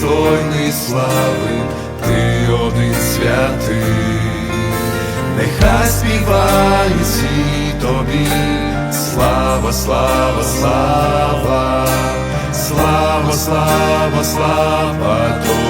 достойний слави, ти один святий, нехай співають всі тобі, слава, слава, слава, слава, слава, слава тобі.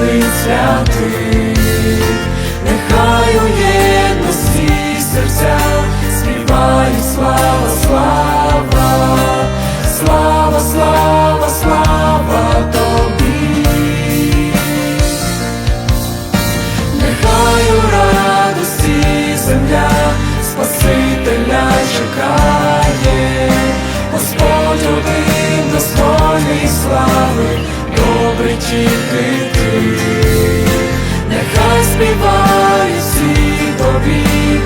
один святий, нехай у єдності серця співають слава, слава, слава, слава, слава тобі. Нехай у радості земля Спасителя чекає, Господь один достойний слави, добрий тільки нехай співають всі тобі,